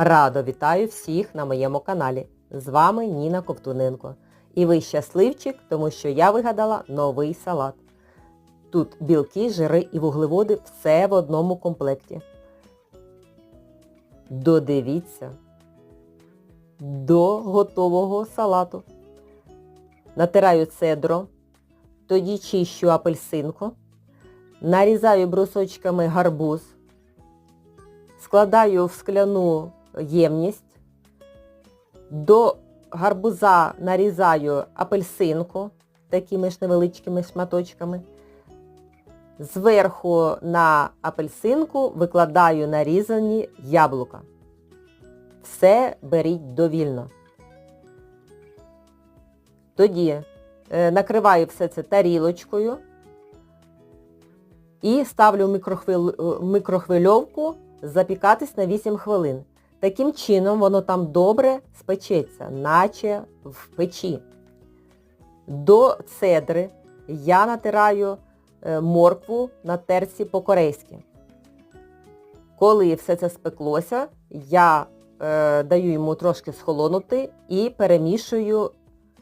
Радо вітаю всіх на моєму каналі. З вами Ніна Ковтуненко. І ви щасливчик, тому що я вигадала новий салат. Тут білки, жири і вуглеводи все в одному комплекті. Додивіться до готового салату. Натираю цедро, тоді чищу апельсинку, нарізаю брусочками гарбуз, складаю в скляну ємність, до гарбуза нарізаю апельсинку такими ж невеличкими шматочками. Зверху на апельсинку викладаю нарізані яблука. Все беріть довільно. Тоді е, накриваю все це тарілочкою і ставлю в е, мікрохвильовку запікатись на 8 хвилин. Таким чином воно там добре спечеться, наче в печі. До цедри я натираю е, моркву на терці по-корейськи. Коли все це спеклося, я е, даю йому трошки схолонути і перемішую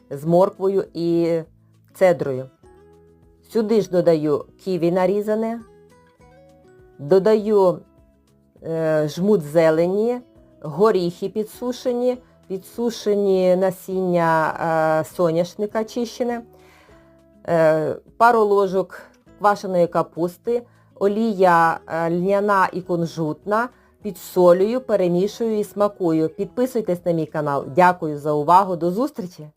з морквою і цедрою. Сюди ж додаю ківі нарізане, додаю е, жмут зелені, горіхи підсушені, підсушені насіння е, соняшника чищене, е, пару ложок квашеної капусти, олія е, льняна і кунжутна, підсолюю, перемішую і смакую. Підписуйтесь на мій канал. Дякую за увагу. До зустрічі!